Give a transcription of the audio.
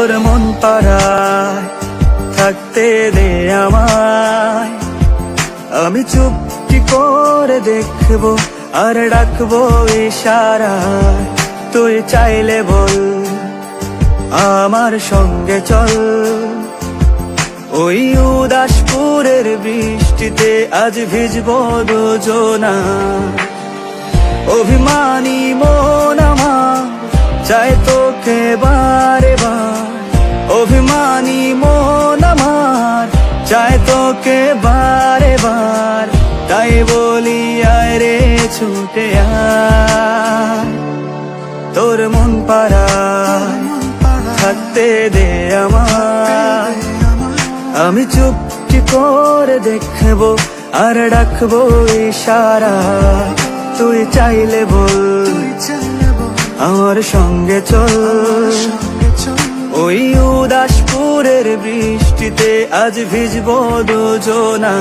তোর মন পাড়ায় থাকতে দে আমায়। আমি চুপটি করে দেখব আর ডাকবো ইশারায়। তুই চাইলে বল, আমার সঙ্গে চল। ওই উদাসপুরের বৃষ্টিতে আজ ভিজবো দুজনা। অভিমানী মন আমার চাই তোকে বারে বার। অভিমানী মন আমার, চায় তোকে বারে বার। তাই বলি, আয় রে, ছুটে তোর মন পাড়ায় থাকতে দে আমায়। আমি চুপটি করে দেখব আর ডাকবো ইশারা তুই চাইলে বল আমার সঙ্গে চল। ওই উদাসপুরের বৃষ্টিতে আজ ভিজবো দুজনা।